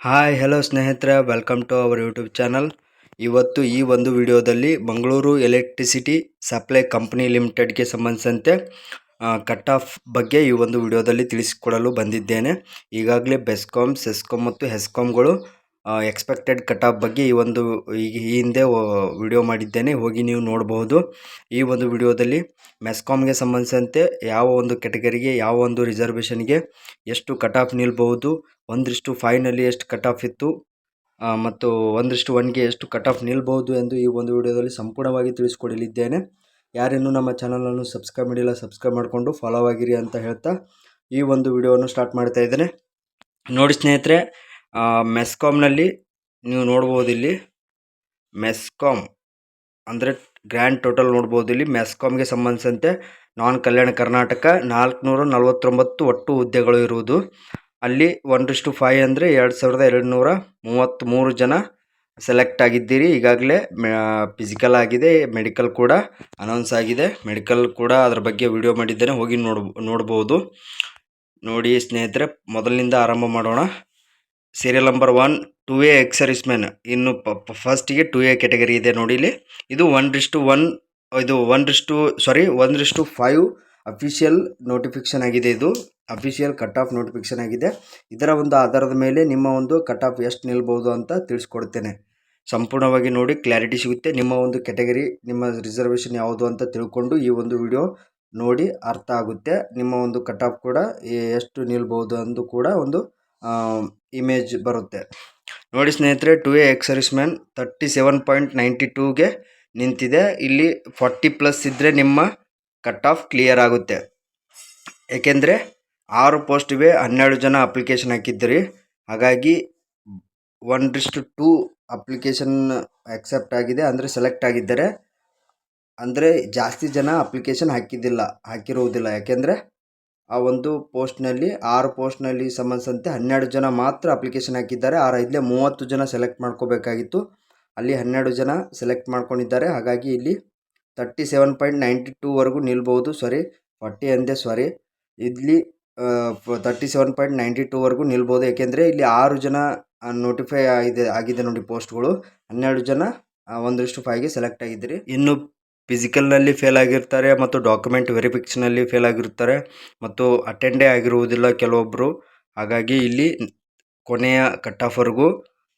Hi hello ಸ್ನೇಹಿತರೆ welcome to our YouTube channel ಇವತ್ತು ಈ ಒಂದು ವಿಡಿಯೋದಲ್ಲಿ ಮಂಗಳೂರು ಎಲೆಕ್ಟ್ರಿಸಿಟಿ ಸಪ್ಲೈ ಕಂಪನಿ ಲಿಮಿಟೆಡ್ಗೆ ಸಂಬಂಧಿಸಿದಂತೆ ಕಟ್ ಆಫ್ ಬಗ್ಗೆ ಈ ಒಂದು ವಿಡಿಯೋದಲ್ಲಿ ತಿಳಿಸಿಕೊಡಲು ಬಂದಿದ್ದೇನೆ. ಈಗಾಗಲೇ ಬೆಸ್ಕಾಮ್ ಸೆಸ್ಕಾಮ್ ಮತ್ತು ಹೆಸ್ಕಾಮ್ಗಳು ಎಕ್ಸ್ಪೆಕ್ಟೆಡ್ ಕಟ್ ಆಫ್ ಬಗ್ಗೆ ಈ ಒಂದು ಈಗ ಈ ಹಿಂದೆ ವಿಡಿಯೋ ಮಾಡಿದ್ದೇನೆ. ಹೋಗಿ ನೀವು ನೋಡಬಹುದು. ಈ ಒಂದು ವಿಡಿಯೋದಲ್ಲಿ ಮೆಸ್ಕಾಮ್ಗೆ ಸಂಬಂಧಿಸಿದಂತೆ ಯಾವ ಒಂದು ಕೆಟಗರಿಗೆ ಯಾವ ಒಂದು ರಿಸರ್ವೇಷನ್ಗೆ ಎಷ್ಟು ಕಟ್ ಆಫ್ ನಿಲ್ಬಹುದು, ಒಂದರಿಷ್ಟು ಫೈವ್ನಲ್ಲಿ ಎಷ್ಟು ಕಟ್ ಆಫ್ ಇತ್ತು ಮತ್ತು ಒಂದಿಷ್ಟು ಒನ್ಗೆ ಎಷ್ಟು ಕಟ್ ಆಫ್ ನಿಲ್ಬಹುದು ಎಂದು ಈ ಒಂದು ವಿಡಿಯೋದಲ್ಲಿ ಸಂಪೂರ್ಣವಾಗಿ ತಿಳಿಸ್ಕೊಡಲಿದ್ದೇನೆ. ಯಾರಿನ್ನೂ ನಮ್ಮ ಚಾನಲನ್ನು ಸಬ್ಸ್ಕ್ರೈಬ್ ಮಾಡಿಲ್ಲ ಸಬ್ಸ್ಕ್ರೈಬ್ ಮಾಡಿಕೊಂಡು ಫಾಲೋ ಆಗಿರಿ ಅಂತ ಹೇಳ್ತಾ ಈ ಒಂದು ವಿಡಿಯೋವನ್ನು ಸ್ಟಾರ್ಟ್ ಮಾಡ್ತಾ ಇದ್ದೇನೆ. ನೋಡಿ ಸ್ನೇಹಿತರೆ ಮೆಸ್ಕಾಮ್ನಲ್ಲಿ ನೀವು ನೋಡ್ಬೋದು ಇಲ್ಲಿ. ಮೆಸ್ಕಾಮ್ ಅಂದರೆ ಗ್ರ್ಯಾಂಡ್ ಟೋಟಲ್ ನೋಡ್ಬೋದು ಇಲ್ಲಿ. ಮೆಸ್ಕಾಮ್ಗೆ ಸಂಬಂಧಿಸಿದಂತೆ ನಾನ್ ಕಲ್ಯಾಣ ಕರ್ನಾಟಕ ನಾಲ್ಕುನೂರ ನಲವತ್ತೊಂಬತ್ತು ಒಟ್ಟು ಹುದ್ದೆಗಳು ಇರುವುದು. ಅಲ್ಲಿ ಒನ್ ಟು ಫೈವ್ ಅಂದರೆ ಎರಡು ಸಾವಿರದ ಎರಡು ನೂರ ಮೂವತ್ತ್ಮೂರು ಜನ ಸೆಲೆಕ್ಟ್ ಆಗಿದ್ದೀರಿ. ಈಗಾಗಲೇ ಫಿಸಿಕಲ್ ಆಗಿದೆ ಮೆಡಿಕಲ್ ಕೂಡ ಅನೌನ್ಸ್ ಆಗಿದೆ. ಮೆಡಿಕಲ್ ಕೂಡ ಅದರ ಬಗ್ಗೆ ವಿಡಿಯೋ ಮಾಡಿದ್ದೇನೆ, ಹೋಗಿ ನೋಡ್ ನೋಡ್ಬೋದು. ನೋಡಿ ಸ್ನೇಹಿತರೆ, ಮೊದಲಿನಿಂದ ಆರಂಭ ಮಾಡೋಣ. Serial number one two A ex service man ಇನ್ನು ಫಸ್ಟಿಗೆ ಟು ಎ ಕೆಟಗರಿ ಇದೆ ನೋಡಿ ಇಲ್ಲಿ. ಇದು ಒನ್ ರಿಸ್ಟು ಒನ್ ಇದು one is to sorry one is to five official notification ಆಗಿದೆ ಇದು. ಅಫಿಷಿಯಲ್ ಕಟ್ ಆಫ್ ನೋಟಿಫಿಕೇಷನ್ ಆಗಿದೆ. ಇದರ ಒಂದು ಆಧಾರದ ಮೇಲೆ ನಿಮ್ಮ ಒಂದು ಕಟ್ ಆಫ್ ಎಷ್ಟು ನಿಲ್ಬೋದು ಅಂತ ತಿಳಿಸ್ಕೊಡ್ತೇನೆ. ಸಂಪೂರ್ಣವಾಗಿ ನೋಡಿ ಕ್ಲಾರಿಟಿ ಸಿಗುತ್ತೆ. ನಿಮ್ಮ ಒಂದು ಕೆಟಗರಿ ನಿಮ್ಮ ರಿಸರ್ವೇಷನ್ ಯಾವುದು ಅಂತ ತಿಳ್ಕೊಂಡು ಈ ಒಂದು ವಿಡಿಯೋ ನೋಡಿ ಅರ್ಥ ಆಗುತ್ತೆ. ನಿಮ್ಮ ಒಂದು ಕಟ್ ಆಫ್ ಕೂಡ ಎಷ್ಟು ನಿಲ್ಬೋದು ಅಂದು ಕೂಡ ಒಂದು ಇಮೇಜ್ ಬರುತ್ತೆ. ನೋಡಿ ಸ್ನೇಹಿತರೆ two A ex service man thirty seven point ninety ಟೂಗೆ ನಿಂತಿದೆ. ಇಲ್ಲಿ ಫಾರ್ಟಿ ಪ್ಲಸ್ ಇದ್ದರೆ ನಿಮ್ಮ ಕಟ್ ಆಫ್ ಕ್ಲಿಯರ್ ಆಗುತ್ತೆ. ಏಕೆಂದರೆ ಆರು ಪೋಸ್ಟ್ ಇವೆ, ಹನ್ನೆರಡು ಜನ ಅಪ್ಲಿಕೇಶನ್ ಹಾಕಿದ್ದೀರಿ. ಹಾಗಾಗಿ one is to two application accept ಆಗಿದೆ. ಅಂದರೆ ಸೆಲೆಕ್ಟ್ ಆಗಿದ್ದಾರೆ, ಅಂದರೆ ಜಾಸ್ತಿ ಜನ ಅಪ್ಲಿಕೇಶನ್ ಹಾಕಿದ್ದಿಲ್ಲ ಹಾಕಿರುವುದಿಲ್ಲ ಯಾಕೆಂದರೆ ಆ ಒಂದು ಪೋಸ್ಟ್ನಲ್ಲಿ, ಆರು ಪೋಸ್ಟ್ನಲ್ಲಿ ಸಂಬಂಧಿಸಿದಂತೆ ಹನ್ನೆರಡು ಜನ ಮಾತ್ರ ಅಪ್ಲಿಕೇಶನ್ ಹಾಕಿದ್ದಾರೆ. ಆ ರೈತಲೇ ಮೂವತ್ತು ಜನ ಸೆಲೆಕ್ಟ್ ಮಾಡ್ಕೋಬೇಕಾಗಿತ್ತು. ಅಲ್ಲಿ ಹನ್ನೆರಡು ಜನ ಸೆಲೆಕ್ಟ್ ಮಾಡ್ಕೊಂಡಿದ್ದಾರೆ. ಹಾಗಾಗಿ ಇಲ್ಲಿ ತರ್ಟಿ ಸೆವೆನ್ ಪಾಯಿಂಟ್ ನೈಂಟಿ ಟೂವರೆಗೂ ನಿಲ್ಬೋದು. ಸಾರಿ, ಫಾರ್ಟಿ ಅಂದೆ ಸಾರಿ ಇಲ್ಲಿ ತರ್ಟಿ ಸೆವೆನ್ ಪಾಯಿಂಟ್ ನೈಂಟಿ ಟೂವರೆಗೂ ನಿಲ್ಬೋದು. ಏಕೆಂದರೆ ಇಲ್ಲಿ ಆರು ಜನ ನೋಟಿಫೈ ಆಗಿದೆ ಆಗಿದೆ ನೋಡಿ ಪೋಸ್ಟ್ಗಳು. ಹನ್ನೆರಡು ಜನ ಒಂದರಷ್ಟು ಫೈವ್ಗೆ ಸೆಲೆಕ್ಟ್ ಆಗಿದ್ದೀರಿ. ಇನ್ನು ಫಿಸಿಕಲ್ನಲ್ಲಿ ಫೇಲ್ ಆಗಿರ್ತಾರೆ ಮತ್ತು ಡಾಕ್ಯುಮೆಂಟ್ ವೆರಿಫಿಕೇಷನಲ್ಲಿ ಫೇಲ್ ಆಗಿರ್ತಾರೆ ಮತ್ತು ಅಟೆಂಡೇ ಆಗಿರುವುದಿಲ್ಲ ಕೆಲವೊಬ್ಬರು ಹಾಗಾಗಿ ಇಲ್ಲಿ ಕೊನೆಯ ಕಟ್ ಆಫ್ವರೆಗೂ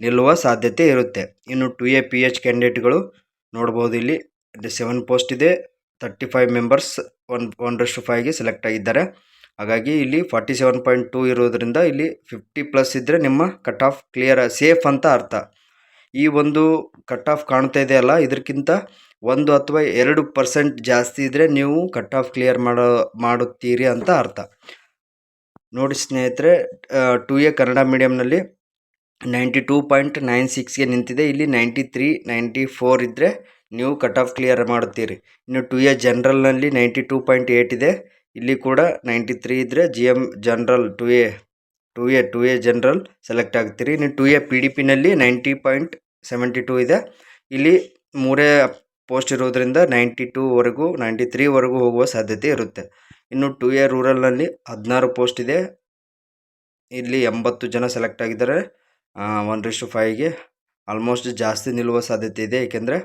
ನಿಲ್ಲುವ ಸಾಧ್ಯತೆ ಇರುತ್ತೆ. ಇನ್ನು ಟು ಎ ಪಿ ಎಚ್ ಕ್ಯಾಂಡಿಡೇಟ್ಗಳು ನೋಡ್ಬೋದು ಇಲ್ಲಿ. ಸೆವೆನ್ ಪೋಸ್ಟ್ ಇದೆ. ತರ್ಟಿ ಫೈವ್ ಮೆಂಬರ್ಸ್ ಒನ್ ಒಂದರಷ್ಟು ಫೈವ್ಗೆ ಸೆಲೆಕ್ಟ್ ಆಗಿದ್ದಾರೆ. ಹಾಗಾಗಿ ಇಲ್ಲಿ ಫಾರ್ಟಿ ಸೆವೆನ್ ಪಾಯಿಂಟ್ ಟೂ ಇರೋದರಿಂದ ಇಲ್ಲಿ ಫಿಫ್ಟಿ ಪ್ಲಸ್ ಇದ್ದರೆ ನಿಮ್ಮ ಕಟ್ ಆಫ್ ಕ್ಲಿಯರ್ ಸೇಫ್ ಅಂತ ಅರ್ಥ. ಈ ಒಂದು ಕಟ್ ಆಫ್ ಕಾಣ್ತಾ ಇದೆಯಲ್ಲ ಇದಕ್ಕಿಂತ ಒಂದು ಅಥವಾ ಎರಡು ಪರ್ಸೆಂಟ್ ಜಾಸ್ತಿ ಇದ್ದರೆ ನೀವು ಕಟ್ ಆಫ್ ಕ್ಲಿಯರ್ ಮಾಡೋ, ಮಾಡುತ್ತೀರಿ ಅಂತ ಅರ್ಥ. ನೋಡಿ ಸ್ನೇಹಿತರೆ ಟು ಎ ಕನ್ನಡ ಮೀಡಿಯಮ್ನಲ್ಲಿ ನೈಂಟಿ ಟೂ ಪಾಯಿಂಟ್ ನೈನ್ ಸಿಕ್ಸ್ಗೆ ನಿಂತಿದೆ. ಇಲ್ಲಿ ನೈಂಟಿ ತ್ರೀ ನೈಂಟಿ ಫೋರ್ ಇದ್ದರೆ ನೀವು ಕಟ್ ಆಫ್ ಕ್ಲಿಯರ್ ಮಾಡುತ್ತೀರಿ. ಇನ್ನು ಟು ಎ ಜನ್ರಲ್ನಲ್ಲಿ ನೈಂಟಿ ಟೂ ಪಾಯಿಂಟ್ ಏಯ್ಟ್ ಇದೆ. ಇಲ್ಲಿ ಕೂಡ ನೈಂಟಿ ತ್ರೀ ಇದ್ದರೆ G M general two A two A two A general select ಆಗ್ತೀರಿ. ನೀವು ಟು ಎ ಪಿ ಡಿ ಪಿನಲ್ಲಿ ನೈಂಟಿ ಪಾಯಿಂಟ್ ಸೆವೆಂಟಿ ಟೂ ಇದೆ. ಇಲ್ಲಿ ಮೂರೇ ಪೋಸ್ಟ್ ಇರೋದ್ರಿಂದ ನೈಂಟಿ ಟೂವರೆಗೂ ನೈಂಟಿ ತ್ರೀವರೆಗೂ ಹೋಗುವ ಸಾಧ್ಯತೆ ಇರುತ್ತೆ. ಇನ್ನು ಟು ಎ ರೂರಲ್ನಲ್ಲಿ ಹದಿನಾರು ಪೋಸ್ಟ್ ಇದೆ. ಇಲ್ಲಿ ಎಂಬತ್ತು ಜನ ಸೆಲೆಕ್ಟ್ ಆಗಿದ್ದಾರೆ. ಒನ್ ರಿಸ್ಟು ಫೈವ್ಗೆ ಆಲ್ಮೋಸ್ಟ್ ಜಾಸ್ತಿ ನಿಲ್ಲುವ ಸಾಧ್ಯತೆ ಇದೆ. ಏಕೆಂದರೆ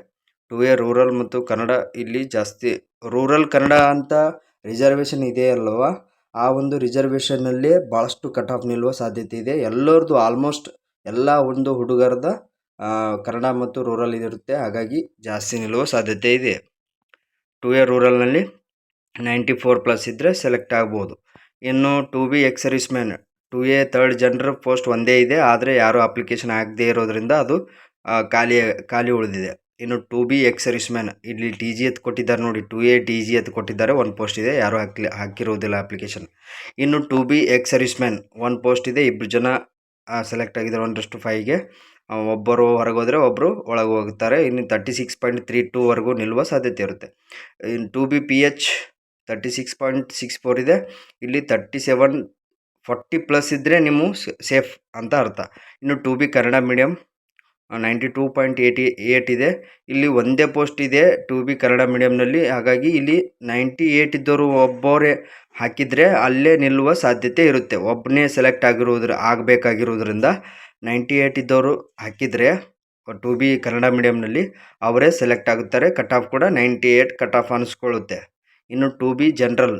ಟು ಎ ರೂರಲ್ ಮತ್ತು ಕನ್ನಡ ಇಲ್ಲಿ ಜಾಸ್ತಿ ರೂರಲ್ ಕನ್ನಡ ಅಂತ ರಿಸರ್ವೇಷನ್ ಇದೆ ಅಲ್ವಾ? ಆ ಒಂದು ರಿಸರ್ವೇಷನ್ನಲ್ಲಿ ಭಾಳಷ್ಟು ಕಟ್ ಆಫ್ ನಿಲ್ಲುವ ಸಾಧ್ಯತೆ ಇದೆ. ಎಲ್ಲರದ್ದು ಆಲ್ಮೋಸ್ಟ್ ಎಲ್ಲ ಒಂದು ಹುಡುಗರದ ಕನ್ನಡ ಮತ್ತು ರೂರಲ್ ಇದಿರುತ್ತೆ ಹಾಗಾಗಿ ಜಾಸ್ತಿ ನಿಲ್ಲುವ ಸಾಧ್ಯತೆ ಇದೆ. ಟು ಎ ರೂರಲ್ನಲ್ಲಿ ನೈಂಟಿ ಫೋರ್ ಪ್ಲಸ್ ಇದ್ದರೆ ಸೆಲೆಕ್ಟ್ ಆಗ್ಬೋದು. ಇನ್ನು two B ex service man two A third general post ಒಂದೇ ಇದೆ. ಆದರೆ ಯಾರೂ ಅಪ್ಲಿಕೇಶನ್ ಆಗದೇ ಇರೋದರಿಂದ ಅದು ಖಾಲಿ ಖಾಲಿ ಉಳಿದಿದೆ. ಇನ್ನು two B ex service man. ಇಲ್ಲಿ ಟಿ ಜಿ ಎತ್ ಕೊಟ್ಟಿದ್ದಾರೆ ನೋಡಿ, ಟು ಎ ಟಿ ಜಿ ಎತ್ ಕೊಟ್ಟಿದ್ದಾರೆ ಒಂದು ಪೋಸ್ಟ್ ಇದೆ, ಯಾರೂ ಹಾಕಿ ಹಾಕಿರೋದಿಲ್ಲ ಅಪ್ಲಿಕೇಶನ್ ಇನ್ನು two B ex service man ಒಂದು ಪೋಸ್ಟ್ ಇದೆ ಇಬ್ಬರು ಜನ ಸೆಲೆಕ್ಟ್ ಆಗಿದ್ದಾರೆ ಒಂದಷ್ಟು ಫೈವ್ಗೆ ಒಬ್ಬರು ಹೊರಗೋದ್ರೆ ಒಬ್ಬರು ಒಳಗೆ ಹೋಗ್ತಾರೆ, ಇನ್ನು ತರ್ಟಿ ಸಿಕ್ಸ್ ಪಾಯಿಂಟ್ ತ್ರೀ ಟೂವರೆಗೂ ನಿಲ್ಲುವ ಸಾಧ್ಯತೆ ಇರುತ್ತೆ. ಇನ್ನು two B P H thirty six point six four ಇದೆ. ಇಲ್ಲಿ ತರ್ಟಿ ಸೆವೆನ್ ಫಾರ್ಟಿ ಪ್ಲಸ್ ಇದ್ದರೆ ನೀವು ಸೇಫ್ ಅಂತ ಅರ್ಥ. ಇನ್ನು two B Kannada medium ninety two point eighty eight ಇದೆ. ಇಲ್ಲಿ ಒಂದೇ ಪೋಸ್ಟ್ ಇದೆ ಟು ಬಿ ಕನ್ನಡ ಮೀಡಿಯಮ್ನಲ್ಲಿ ಹಾಗಾಗಿ ಇಲ್ಲಿ ನೈಂಟಿ ಏಯ್ಟ್ ಇದ್ದವರು ಒಬ್ಬರೇ ಹಾಕಿದರೆ ಅಲ್ಲೇ ನಿಲ್ಲುವ ಸಾಧ್ಯತೆ ಇರುತ್ತೆ. ಒಬ್ಬನೇ ಸೆಲೆಕ್ಟ್ ಆಗಿರುವುದ್ರ ಆಗಬೇಕಾಗಿರೋದ್ರಿಂದ ನೈಂಟಿ ಏಯ್ಟ್ ಇದ್ದವರು ಹಾಕಿದರೆ ಟು ಬಿ ಕನ್ನಡ ಮೀಡಿಯಮ್ನಲ್ಲಿ ಅವರೇ ಸೆಲೆಕ್ಟ್ ಆಗುತ್ತಾರೆ. ಕಟ್ ಆಫ್ ಕೂಡ ನೈಂಟಿ ಏಯ್ಟ್ ಕಟ್ ಆಫ್ ಅನಿಸ್ಕೊಳ್ಳುತ್ತೆ. ಇನ್ನು two B general.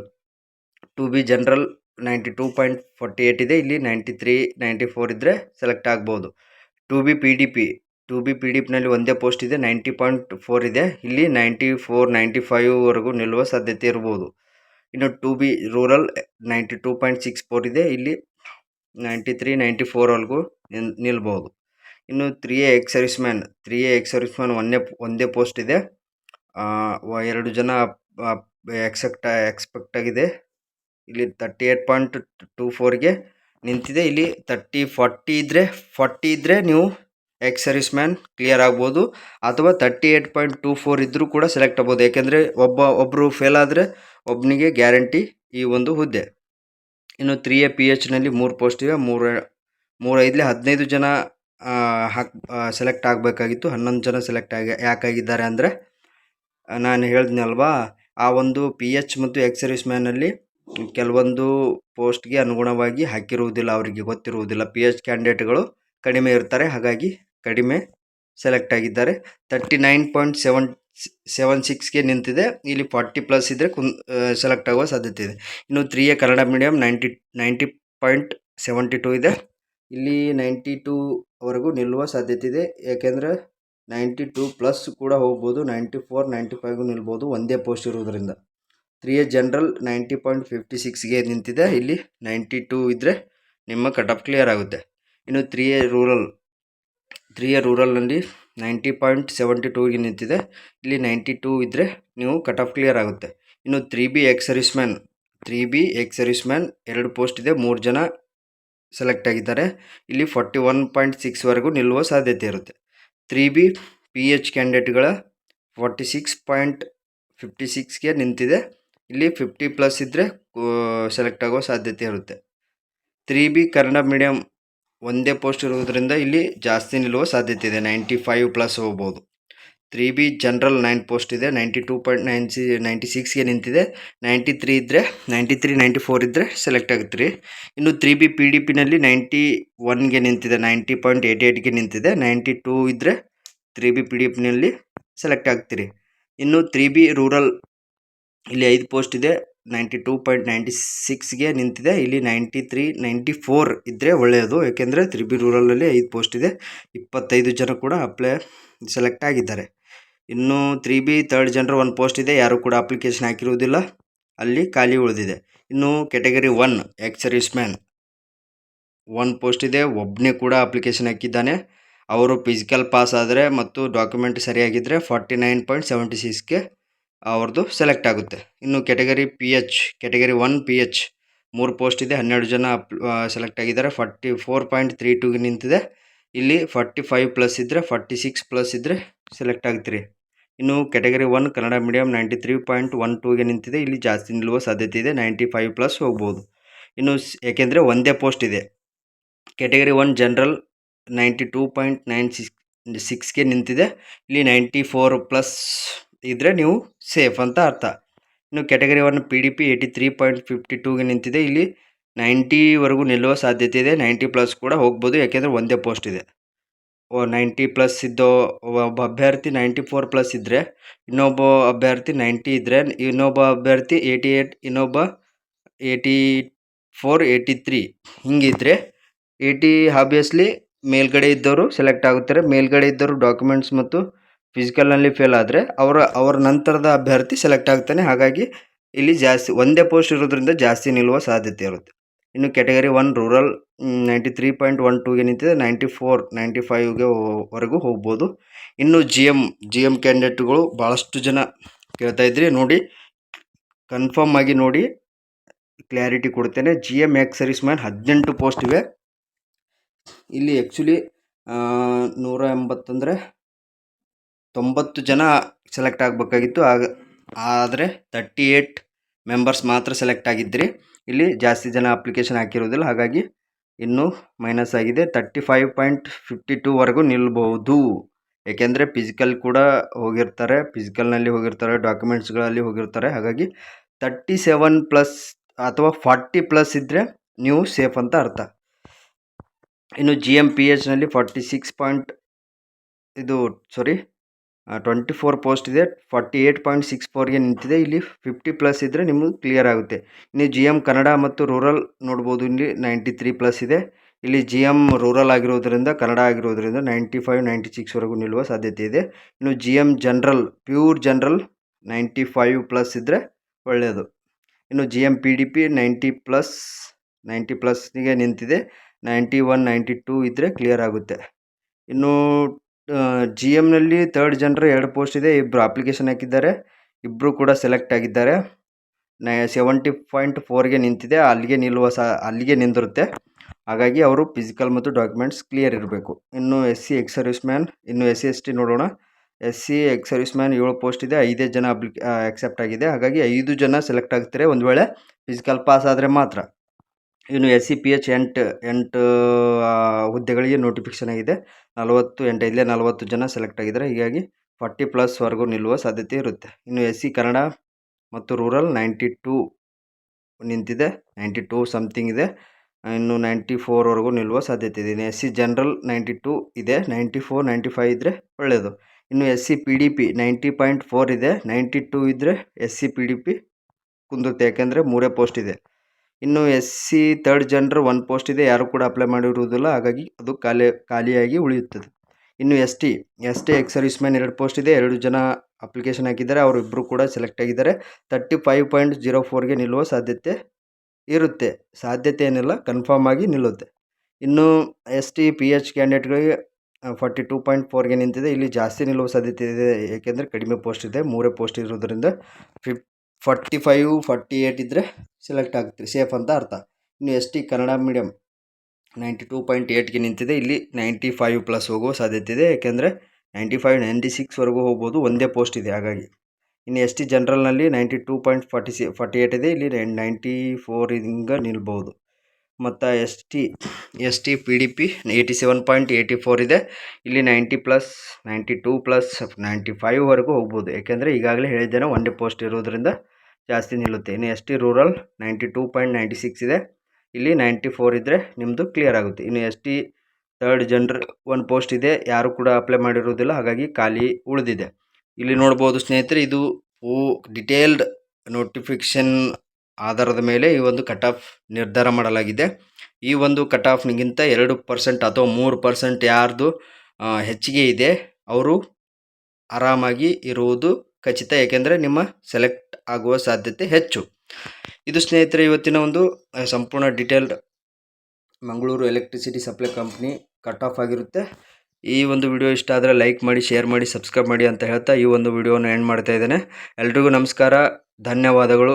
Two B general ninety two point forty eight ಇದೆ. ಇಲ್ಲಿ ನೈಂಟಿ ತ್ರೀ, ನೈಂಟಿ ಫೋರ್ ಇದ್ದರೆ ಸೆಲೆಕ್ಟ್ ಆಗ್ಬೋದು. Two B P D P, two B P D ಪಿನಲ್ಲಿ ಒಂದೇ post ಇದೆ ninety point four ಇದೆ. ಇಲ್ಲಿ ನೈಂಟಿ ಫೋರ್ ನೈಂಟಿ ಫೈವ್ವರೆಗೂ ನಿಲ್ಲುವ ಸಾಧ್ಯತೆ ಇರ್ಬೋದು. ಇನ್ನು two B rural ninety two point six four ಇದೆ. ಇಲ್ಲಿ ನೈಂಟಿ ತ್ರೀ ನೈಂಟಿ ಫೋರ್ವರೆಗೂ ನಿಲ್, ನಿಲ್ಬೋದು. ಇನ್ನು three A ex service man three A ex service man ಒಂದೇ ಒಂದೇ ಪೋಸ್ಟ್ ಇದೆ. ಎರಡು ಜನ ಎಕ್ಸೆಕ್ಟ್ ಎಕ್ಸ್ಪೆಕ್ಟ್ ಆಗಿದೆ. ಇಲ್ಲಿ ತರ್ಟಿ ಏಟ್ ಪಾಯಿಂಟ್ ಟೂ ಫೋರ್ಗೆ ನಿಂತಿದೆ ಇಲ್ಲಿ ತರ್ಟಿ ಫಾರ್ಟಿ ಇದ್ದರೆ ಫಾರ್ಟಿ ಇದ್ದರೆ ನೀವು ಎಕ್ಸ್ ಸರ್ವಿಸ್ ಮ್ಯಾನ್ ಕ್ಲಿಯರ್ ಆಗ್ಬೋದು. ಅಥವಾ thirty eight point two four ಇದ್ದರೂ ಕೂಡ ಸೆಲೆಕ್ಟ್ ಆಗ್ಬೋದು. ಯಾಕೆಂದರೆ ಒಬ್ಬ ಒಬ್ಬರು ಫೇಲ್ ಆದರೆ ಒಬ್ಬನಿಗೆ ಗ್ಯಾರಂಟಿ ಈ ಒಂದು ಹುದ್ದೆ. ಇನ್ನು ತ್ರೀ ಎ ಪಿ ಎಚ್ನಲ್ಲಿ ಮೂರು ಪೋಸ್ಟ್ ಇವೆ. ಮೂರು ಮೂರು ಐದಲೇ ಹದಿನೈದು ಜನ ಹಾಕ್ ಸೆಲೆಕ್ಟ್ ಆಗಬೇಕಾಗಿತ್ತು. ಹನ್ನೊಂದು ಜನ ಸೆಲೆಕ್ಟ್ ಆಗಿ, ಯಾಕಾಗಿದ್ದಾರೆ ಅಂದರೆ, ನಾನು ಹೇಳಿದ್ನಲ್ವಾ, ಆ ಒಂದು ಪಿ ಎಚ್ ಮತ್ತು ಎಕ್ಸ್ ಸರ್ವಿಸ್ ಮ್ಯಾನಲ್ಲಿ ಕೆಲವೊಂದು ಪೋಸ್ಟ್ಗೆ ಅನುಗುಣವಾಗಿ ಹಾಕಿರುವುದಿಲ್ಲ, ಅವರಿಗೆ ಗೊತ್ತಿರುವುದಿಲ್ಲ. ಪಿ ಎಚ್ ಕ್ಯಾಂಡಿಡೇಟ್ಗಳು ಕಡಿಮೆ ಇರ್ತಾರೆ, ಹಾಗಾಗಿ ಕಡಿಮೆ ಸೆಲೆಕ್ಟ್ ಆಗಿದ್ದಾರೆ. Thirty nine point seven seven ಸಿಕ್ಸ್ಗೆ ನಿಂತಿದೆ. ಇಲ್ಲಿ ಫಾರ್ಟಿ ಪ್ಲಸ್ ಇದ್ದರೆ ಕುನ್ ಸೆಲೆಕ್ಟ್ ಆಗುವ ಸಾಧ್ಯತೆ ಇದೆ. ಇನ್ನು three A Kannada medium ninety ninety point seventy two ಇದೆ. ಇಲ್ಲಿ ನೈಂಟಿ ಟೂವರೆಗೂ ನಿಲ್ಲುವ ಸಾಧ್ಯತೆ ಇದೆ. ಯಾಕೆಂದರೆ ನೈಂಟಿ ಟೂ ಪ್ಲಸ್ ಕೂಡ ಹೋಗ್ಬೋದು ನೈಂಟಿ ಫೋರ್ ನೈಂಟಿ ಫೈವ್ಗೂ ನಿಲ್ಬೋದು, ಒಂದೇ ಪೋಸ್ಟ್ ಇರೋದ್ರಿಂದ three A general ninety point fifty ಸಿಕ್ಸ್ಗೆ ನಿಂತಿದೆ. ಇಲ್ಲಿ ನೈಂಟಿ ಟೂ ಇದ್ದರೆ ನಿಮ್ಮ ಕಟ್ ಕ್ಲಿಯರ್ ಆಗುತ್ತೆ. ಇನ್ನು three A rural three A ರೂರಲ್ನಲ್ಲಿ ninety point seventy ಟೂಗೆ ನಿಂತಿದೆ. ಇಲ್ಲಿ ನೈಂಟಿ ಟೂ ಇದ್ದರೆ ನೀವು ಕಟ್ ಕ್ಲಿಯರ್ ಆಗುತ್ತೆ. ಇನ್ನು three B ex service man three B ex service man ಎರಡು ಪೋಸ್ಟ್ ಇದೆ. ಮೂರು ಜನ ಸೆಲೆಕ್ಟ್ ಆಗಿದ್ದಾರೆ. ಇಲ್ಲಿ ಫಾರ್ಟಿ ಒನ್ ಪಾಯಿಂಟ್ ಸಿಕ್ಸ್ವರೆಗೂ ನಿಲ್ಲುವ ಸಾಧ್ಯತೆ ಇರುತ್ತೆ. ತ್ರೀ ಬಿ ಪಿ ಎಚ್ ಕ್ಯಾಂಡಿಡೇಟ್ಗಳ ಫಾರ್ಟಿ ಸಿಕ್ಸ್ ಪಾಯಿಂಟ್ ಫಿಫ್ಟಿ ಸಿಕ್ಸ್ಗೆ ನಿಂತಿದೆ. ಇಲ್ಲಿ ಫಿಫ್ಟಿ ಪ್ಲಸ್ ಇದ್ದರೆ ಸೆಲೆಕ್ಟ್ ಆಗೋ ಸಾಧ್ಯತೆ ಇರುತ್ತೆ. ತ್ರೀ ಬಿ ಕನ್ನಡ ಮೀಡಿಯಮ್ ಒಂದೇ ಪೋಸ್ಟ್ ಇರುವುದರಿಂದ ಇಲ್ಲಿ ಜಾಸ್ತಿ ನಿಲ್ಲುವ ಸಾಧ್ಯತೆ ಇದೆ. ನೈಂಟಿ ಫೈವ್ ಪ್ಲಸ್ ಹೋಗ್ಬೋದು. Three B general nine post ಇದೆ. Ninety two point nine C ninety ಸಿಕ್ಸ್ಗೆ ನಿಂತಿದೆ. ನೈಂಟಿ ತ್ರೀ ಇದ್ದರೆ ನೈಂಟಿ ತ್ರೀ ನೈಂಟಿ ಫೋರ್ ಇದ್ದರೆ ಸೆಲೆಕ್ಟ್ ಆಗುತ್ತೀರಿ ಇನ್ನು ತ್ರೀ ಬಿ ಪಿ ಡಿ ಪಿನಲ್ಲಿ ನೈಂಟಿ ಒನ್ಗೆ ನಿಂತಿದೆ. ನೈಂಟಿ ಪಾಯಿಂಟ್ ಏಯ್ಟಿ ಏಯ್ಟ್ಗೆ ನಿಂತಿದೆ. ನೈಂಟಿ ಟೂ ಇದ್ದರೆ ತ್ರೀ ಬಿ ಪಿ ಡಿ ಪಿನಲ್ಲಿ ಸೆಲೆಕ್ಟ್ ಆಗ್ತೀರಿ. ಇನ್ನು ತ್ರೀ ಬಿ ರೂರಲ್ ಇಲ್ಲಿ ಐದು ಪೋಸ್ಟ್ ಇದೆ ನೈಂಟಿ ಟೂ ಪಾಯಿಂಟ್ ನೈಂಟಿ ಸಿಕ್ಸ್ಗೆ ನಿಂತಿದೆ, ಇಲ್ಲಿ ನೈಂಟಿ ತ್ರೀ ನೈಂಟಿ ಫೋರ್ ಇದ್ದರೆ ಒಳ್ಳೆಯದು, ಏಕೆಂದರೆ ತ್ರಿಬಿ ರೂರಲಲ್ಲಿ ಐದು ಪೋಸ್ಟ್ ಇದೆ, ಇಪ್ಪತ್ತೈದು ಜನ ಕೂಡ ಅಪ್ಲೈ ಸೆಲೆಕ್ಟ್ ಆಗಿದ್ದಾರೆ. ಇನ್ನು ತ್ರೀ ಬಿ ತರ್ಡ್ ಜನರು ಒಂದು ಪೋಸ್ಟ್ ಇದೆ, ಯಾರೂ ಕೂಡ ಅಪ್ಲಿಕೇಶನ್ ಹಾಕಿರುವುದಿಲ್ಲ, ಅಲ್ಲಿ ಖಾಲಿ ಉಳಿದಿದೆ. ಇನ್ನು category one ex service man one post ಇದೆ ಒಬ್ಬನೇ ಕೂಡ ಅಪ್ಲಿಕೇಶನ್ ಹಾಕಿದ್ದಾನೆ, ಅವರು ಫಿಸಿಕಲ್ ಪಾಸ್ ಆದರೆ ಮತ್ತು ಡಾಕ್ಯುಮೆಂಟ್ ಸರಿಯಾಗಿದ್ದರೆ ಫಾರ್ಟಿ ನೈನ್ ಪಾಯಿಂಟ್ ಸೆವೆಂಟಿ ಸಿಕ್ಸ್ಗೆ ಅವ್ರದ್ದು ಸೆಲೆಕ್ಟ್ ಆಗುತ್ತೆ. ಇನ್ನು category P H category one P H ಮೂರು ಪೋಸ್ಟ್ ಇದೆ, ಹನ್ನೆರಡು ಜನ ಸೆಲೆಕ್ಟ್ ಆಗಿದ್ದಾರೆ. ಫಾರ್ಟಿ ಫೋರ್ ಪಾಯಿಂಟ್ ತ್ರೀ ಟೂಗೆ ನಿಂತಿದೆ. ಇಲ್ಲಿ ಫಾರ್ಟಿ ಫೈವ್ ಪ್ಲಸ್ ಇದ್ದರೆ ಫಾರ್ಟಿ ಸಿಕ್ಸ್ ಪ್ಲಸ್ ಇದ್ದರೆ ಸೆಲೆಕ್ಟ್ ಆಗ್ತೀರಿ. ಇನ್ನು category one Kannada medium ninety three point one ಟೂಗೆ ನಿಂತಿದೆ. ಇಲ್ಲಿ ಜಾಸ್ತಿ ನಿಲ್ಲುವ ಸಾಧ್ಯತೆ ಇದೆ. ನೈಂಟಿ ಫೈವ್ ಪ್ಲಸ್ ಹೋಗ್ಬೋದು. ಇನ್ನು ಏಕೆಂದರೆ ಒಂದೇ ಪೋಸ್ಟ್ ಇದೆ. Category one general ninety two point nine six ಸಿಕ್ಸ್ಗೆ ನಿಂತಿದೆ. ಇಲ್ಲಿ ನೈಂಟಿ ಫೋರ್ ಪ್ಲಸ್ ಇದ್ದರೆ ನೀವು ಸೇಫ್ ಅಂತ ಅರ್ಥ. ಇನ್ನು category one P D P eighty three point fifty ಟೂಗೆ ನಿಂತಿದೆ. ಇಲ್ಲಿ ನೈಂಟಿವರೆಗೂ ನಿಲ್ಲುವ ಸಾಧ್ಯತೆ ಇದೆ. ನೈಂಟಿ ಪ್ಲಸ್ ಕೂಡ ಹೋಗ್ಬೋದು. ಯಾಕೆಂದರೆ ಒಂದೇ ಪೋಸ್ಟ್ ಇದೆ. ಓ ನೈಂಟಿ ಪ್ಲಸ್ ಇದ್ದೋ ಒಬ್ಬ ಅಭ್ಯರ್ಥಿ ನೈಂಟಿ ಫೋರ್ ಪ್ಲಸ್ ಇದ್ದರೆ ಇನ್ನೊಬ್ಬ ಅಭ್ಯರ್ಥಿ ನೈಂಟಿ ಇದ್ದರೆ ಇನ್ನೊಬ್ಬ ಅಭ್ಯರ್ಥಿ ಏಯ್ಟಿ ಏಯ್ಟ್ ಇನ್ನೊಬ್ಬ ಏಯ್ಟಿ ಫೋರ್ ಏಯ್ಟಿ ತ್ರೀ ಹಿಂಗಿದ್ರೆ ಏಯ್ಟಿ ಆಬ್ವಿಯಸ್ಲಿ ಮೇಲ್ಗಡೆ ಇದ್ದವರು ಸೆಲೆಕ್ಟ್ ಆಗುತ್ತಾರೆ. ಮೇಲ್ಗಡೆ ಇದ್ದವರು ಡಾಕ್ಯುಮೆಂಟ್ಸ್ ಮತ್ತು ಫಿಸಿಕಲ್ನಲ್ಲಿ ಫೇಲ್ ಆದರೆ ಅವರ ಅವರ ನಂತರದ ಅಭ್ಯರ್ಥಿ ಸೆಲೆಕ್ಟ್ ಆಗ್ತಾನೆ. ಹಾಗಾಗಿ ಇಲ್ಲಿ ಜಾಸ್ತಿ, ಒಂದೇ ಪೋಸ್ಟ್ ಇರೋದ್ರಿಂದ ಜಾಸ್ತಿ ನಿಲ್ಲುವ ಸಾಧ್ಯತೆ ಇರುತ್ತೆ. ಇನ್ನು category one rural ninety three point one ಟೂಗೆ ನಿಂತಿದೆ. ನೈಂಟಿ ಫೋರ್ ನೈಂಟಿ ಫೈವ್ಗೆ ವರೆಗೂ ಹೋಗ್ಬೋದು. ಇನ್ನು ಜಿ ಎಂ ಜಿ ಎಂ ಕ್ಯಾಂಡಿಡೇಟ್ಗಳು ಭಾಳಷ್ಟು ಜನ ಕೇಳ್ತಾ ಇದ್ರಿ. ನೋಡಿ ಕನ್ಫರ್ಮ್ ಆಗಿ ನೋಡಿ ಕ್ಲಾರಿಟಿ ಕೊಡ್ತೇನೆ. G M ex service man ಹದಿನೆಂಟು ಪೋಸ್ಟ್ ಇವೆ. ಇಲ್ಲಿ ಆ್ಯಕ್ಚುಲಿ ನೂರ ಎಂಬತ್ತಂದರೆ ತೊಂಬತ್ತು ಜನ ಸೆಲೆಕ್ಟ್ ಆಗಬೇಕಾಗಿತ್ತು. ಆಗ, ಆದರೆ ತರ್ಟಿ ಏಯ್ಟ್ ಮೆಂಬರ್ಸ್ ಮಾತ್ರ ಸೆಲೆಕ್ಟ್ ಆಗಿದ್ರಿ. ಇಲ್ಲಿ ಜಾಸ್ತಿ ಜನ ಅಪ್ಲಿಕೇಶನ್ ಹಾಕಿರೋದಿಲ್ಲ. ಹಾಗಾಗಿ ಇನ್ನೂ ಮೈನಸ್ ಆಗಿದೆ. ತರ್ಟಿ ಫೈವ್ ಪಾಯಿಂಟ್ ಫಿಫ್ಟಿ ಟೂವರೆಗೂ ನಿಲ್ಬಹುದು ಏಕೆಂದರೆ ಫಿಸಿಕಲ್ ಕೂಡ ಹೋಗಿರ್ತಾರೆ. ಫಿಸಿಕಲ್ನಲ್ಲಿ ಹೋಗಿರ್ತಾರೆ. ಡಾಕ್ಯುಮೆಂಟ್ಸ್ಗಳಲ್ಲಿ ಹೋಗಿರ್ತಾರೆ. ಹಾಗಾಗಿ ತರ್ಟಿ ಸೆವೆನ್ ಪ್ಲಸ್ ಅಥವಾ ಫಾರ್ಟಿ ಪ್ಲಸ್ ಇದ್ದರೆ ನೀವು ಸೇಫ್ ಅಂತ ಅರ್ಥ. ಇನ್ನು ಜಿ ಎಂ ಪಿ ಎಚ್ನಲ್ಲಿ ಫಾರ್ಟಿ ಸಿಕ್ಸ್ ಪಾಯಿಂಟ್ ಇದು ಸಾರಿ ಟ್ವೆಂಟಿ ಫೋರ್ ಪೋಸ್ಟ್ ಇದೆ ಫಾರ್ಟಿ ಏಯ್ಟ್ ಪಾಯಿಂಟ್ ಸಿಕ್ಸ್ ಫೋರ್ಗೆ ನಿಂತಿದೆ. ಇಲ್ಲಿ ಫಿಫ್ಟಿ ಪ್ಲಸ್ ಇದ್ದರೆ ನಿಮಗೆ ಕ್ಲಿಯರ್ ಆಗುತ್ತೆ. ಇನ್ನು ಜಿ ಎಂ ಕನ್ನಡ ಮತ್ತು ರೂರಲ್ ನೋಡ್ಬೋದು, ಇಲ್ಲಿ ನೈಂಟಿ ತ್ರೀ ಪ್ಲಸ್ ಇದೆ. ಇಲ್ಲಿ ಜಿ ಎಂ ರೂರಲ್ ಆಗಿರೋದ್ರಿಂದ ಕನ್ನಡ ಆಗಿರೋದ್ರಿಂದ ನೈಂಟಿ ಫೈವ್ ನೈಂಟಿ ಸಿಕ್ಸ್ವರೆಗೂ ನಿಲ್ಲುವ ಸಾಧ್ಯತೆ ಇದೆ. ಇನ್ನು G M general pure general ninety five plus ಇದ್ದರೆ ಒಳ್ಳೆಯದು ಇನ್ನು G M P D P ninety plus ninety ಪ್ಲಸ್ಗೆ ನಿಂತಿದೆ. ನೈಂಟಿ ಒನ್ ನೈಂಟಿ ಟೂ ಇದ್ದರೆ ಕ್ಲಿಯರ್ ಆಗುತ್ತೆ. ಇನ್ನು ಜಿ ಎಮ್ನಲ್ಲಿ ತರ್ಡ್ ಜನರ ಎರಡು ಪೋಸ್ಟ್ ಇದೆ ಇಬ್ಬರು ಅಪ್ಲಿಕೇಶನ್ ಹಾಕಿದ್ದಾರೆ ಇಬ್ಬರು ಕೂಡ ಸೆಲೆಕ್ಟ್ ಆಗಿದ್ದಾರೆ. ನ ಸೆವೆಂಟಿ ಪಾಯಿಂಟ್ ಫೋರ್ಗೆ ನಿಂತಿದೆ, ಅಲ್ಲಿಗೆ ನಿಲ್ಲುವ ಅಲ್ಲಿಗೆ ನಿಂದಿರುತ್ತೆ ಹಾಗಾಗಿ ಅವರು ಫಿಸಿಕಲ್ ಮತ್ತು ಡಾಕ್ಯುಮೆಂಟ್ಸ್ ಕ್ಲಿಯರ್ ಇರಬೇಕು. ಇನ್ನು S C ex service man ಇನ್ನು ಎಸ್ ಸಿ ಎಸ್ ಟಿ ನೋಡೋಣ. S C ex service man ಏಳು ಪೋಸ್ಟ್ ಇದೆ, ಐದೇ ಜನ ಅಪ್ಲಿಕ್ ಆಕ್ಸೆಪ್ಟ್ ಆಗಿದೆ. ಹಾಗಾಗಿ ಐದು ಜನ ಸೆಲೆಕ್ಟ್ ಆಗ್ತಾರೆ, ಒಂದು ವೇಳೆ ಫಿಸಿಕಲ್ ಪಾಸ್ ಆದರೆ ಮಾತ್ರ. ಇನ್ನು ಎಸ್ ಸಿ ಪಿ ಎಚ್ ಎಂಟು ಎಂಟು ಹುದ್ದೆಗಳಿಗೆ ನೋಟಿಫಿಕೇಶನ್ ಆಗಿದೆ. ನಲವತ್ತು, ಎಂಟು, ಇಲ್ಲೇ ನಲವತ್ತು ಜನ ಸೆಲೆಕ್ಟ್ ಆಗಿದ್ದಾರೆ. ಹೀಗಾಗಿ ಫಾರ್ಟಿ ಪ್ಲಸ್ವರೆಗೂ ನಿಲ್ಲುವ ಸಾಧ್ಯತೆ ಇರುತ್ತೆ. ಇನ್ನು ಎಸ್ ಸಿ ಕನ್ನಡ ಮತ್ತು ರೂರಲ್ ನೈಂಟಿ ಟೂ ನಿಂತಿದೆ. ನೈಂಟಿ ಟೂ ಸಮಥಿಂಗ್ ಇದೆ. ಇನ್ನು ನೈಂಟಿ ಫೋರ್ವರೆಗೂ ನಿಲ್ಲುವ ಸಾಧ್ಯತೆ ಇದೆ. ಇನ್ನು S C general ninety two ಇದೆ. ನೈಂಟಿ ಫೋರ್ ನೈಂಟಿ ಫೈವ್ ಇದ್ದರೆ ಒಳ್ಳೆಯದು ಇನ್ನು S C P D P ninety point four ಇದೆ. ನೈಂಟಿ ಟೂ ಇದ್ದರೆ S C P D P ಕುಂದುತ್ತೆ. ಯಾಕೆಂದರೆ ಮೂರೇ ಪೋಸ್ಟ್ ಇದೆ. ಇನ್ನು S C third gender one post ಇದೆ, ಯಾರು ಕೂಡ ಅಪ್ಲೈ ಮಾಡಿರುವುದಿಲ್ಲ. ಹಾಗಾಗಿ ಅದು ಖಾಲಿ, ಖಾಲಿಯಾಗಿ ಉಳಿಯುತ್ತದೆ. ಇನ್ನು S T S T ex serviceman ಎರಡು ಪೋಸ್ಟ್ ಇದೆ, ಎರಡು ಜನ ಅಪ್ಲಿಕೇಶನ್ ಹಾಕಿದ್ದಾರೆ. ಅವರಿಬ್ಬರು ಕೂಡ ಸೆಲೆಕ್ಟ್ ಆಗಿದ್ದಾರೆ. ತರ್ಟಿ ಫೈವ್ ಪಾಯಿಂಟ್ ಜೀರೋ ಫೋರ್ಗೆ ನಿಲ್ಲುವ ಸಾಧ್ಯತೆ ಇರುತ್ತೆ. ಸಾಧ್ಯತೆ ಏನಿಲ್ಲ ಕನ್ಫರ್ಮ್ ಆಗಿ ನಿಲ್ಲುತ್ತೆ. ಇನ್ನು ಎಸ್ ಟಿ ಪಿ ಎಚ್ ಕ್ಯಾಂಡಿಡೇಟ್ಗಳಿಗೆ ಫಾರ್ಟಿ ಟೂ ಪಾಯಿಂಟ್ ಫೋರ್ಗೆ ನಿಂತಿದೆ. ಇಲ್ಲಿ ಜಾಸ್ತಿ ನಿಲ್ಲುವ ಸಾಧ್ಯತೆ ಇದೆ. ಏಕೆಂದರೆ ಕಡಿಮೆ ಪೋಸ್ಟ್ ಇದೆ. ಮೂರೇ ಪೋಸ್ಟ್ ಇರೋದರಿಂದ fif forty five, forty eight ಇದ್ದರೆ ಸೆಲೆಕ್ಟ್ ಆಗ್ತೀರಿ. ಸೇಫ್ ಅಂತ ಅರ್ಥ. ಇನ್ನು S T Kannada medium ninety two point ಏಯ್ಟ್ಗೆ ನಿಂತಿದೆ. ಇಲ್ಲಿ ನೈಂಟಿ ಫೈವ್ ಪ್ಲಸ್ ಹೋಗುವ ಸಾಧ್ಯತೆ ಇದೆ. ಯಾಕೆಂದರೆ ನೈಂಟಿ ಫೈವ್ ನೈಂಟಿ ಸಿಕ್ಸ್ವರೆಗೂ ಹೋಗ್ಬೋದು. ಒಂದೇ ಪೋಸ್ಟ್ ಇದೆ ಹಾಗಾಗಿ. ಇನ್ನು ಎಸ್ ಟಿ ಜನರಲ್ನಲ್ಲಿ ninety two point forty C forty eight ಇದೆ. ಇಲ್ಲಿ ನೈಂಟಿ ಫೋರ್ ಹಿಂಗೆ ನಿಲ್ಬೋದು. ಮತ್ತು S T S T P D P eighty seven point eighty four ಇದೆ. ಇಲ್ಲಿ ninety plus ninety two plus ninety ಫೈವ್ವರೆಗೂ ಹೋಗ್ಬೋದು. ಯಾಕೆಂದರೆ ಈಗಾಗಲೇ ಹೇಳಿದ್ದೇನೆ ಒನ್ ಡೇ ಪೋಸ್ಟ್ ಇರೋದ್ರಿಂದ ಜಾಸ್ತಿ ನಿಲ್ಲುತ್ತೆ. ಇನ್ನು S T rural ninety two point ninety six ಇದೆ. ಇಲ್ಲಿ ನೈಂಟಿ ಫೋರ್ ಇದ್ದರೆ ನಿಮ್ಮದು ಕ್ಲಿಯರ್ ಆಗುತ್ತೆ. ಇನ್ನು S T third gender one post ಇದೆ. ಯಾರು ಕೂಡ ಅಪ್ಲೈ ಮಾಡಿರೋದಿಲ್ಲ. ಹಾಗಾಗಿ ಖಾಲಿ ಉಳಿದಿದೆ. ಇಲ್ಲಿ ನೋಡ್ಬೋದು ಸ್ನೇಹಿತರೆ, ಇದು ಓ ಡಿಟೇಲ್ಡ್ ನೋಟಿಫಿಕೇಷನ್ ಆಧಾರದ ಮೇಲೆ ಈ ಒಂದು ಕಟ್ ಆಫ್ ನಿರ್ಧಾರ ಮಾಡಲಾಗಿದೆ. ಈ ಒಂದು ಕಟ್ ಆಫ್ನಿಗಿಂತ ಎರಡು ಪರ್ಸೆಂಟ್ ಅಥವಾ ಮೂರು ಪರ್ಸೆಂಟ್ ಯಾರ್ದು ಹೆಚ್ಚಿಗೆ ಇದೆ, ಅವರು ಆರಾಮಾಗಿ ಇರುವುದು ಖಚಿತ, ಏಕೆಂದರೆ ನಿಮ್ಮ ಸೆಲೆಕ್ಟ್ ಆಗುವ ಸಾಧ್ಯತೆ ಹೆಚ್ಚು. ಇದು ಸ್ನೇಹಿತರೆ, ಇವತ್ತಿನ ಒಂದು ಸಂಪೂರ್ಣ detailed Mangaluru electricity supply company cut off ಆಗಿರುತ್ತೆ. ಈ ಒಂದು ವಿಡಿಯೋ ಇಷ್ಟ ಆದರೆ ಲೈಕ್ ಮಾಡಿ ಶೇರ್ ಮಾಡಿ ಸಬ್ಸ್ಕ್ರೈಬ್ ಮಾಡಿ ಅಂತ ಹೇಳ್ತಾ ಈ ಒಂದು ವಿಡಿಯೋನ ಎಂಡ್ ಮಾಡ್ತಾ ಇದ್ದೇನೆ. ಎಲ್ರಿಗೂ ನಮಸ್ಕಾರ, ಧನ್ಯವಾದಗಳು.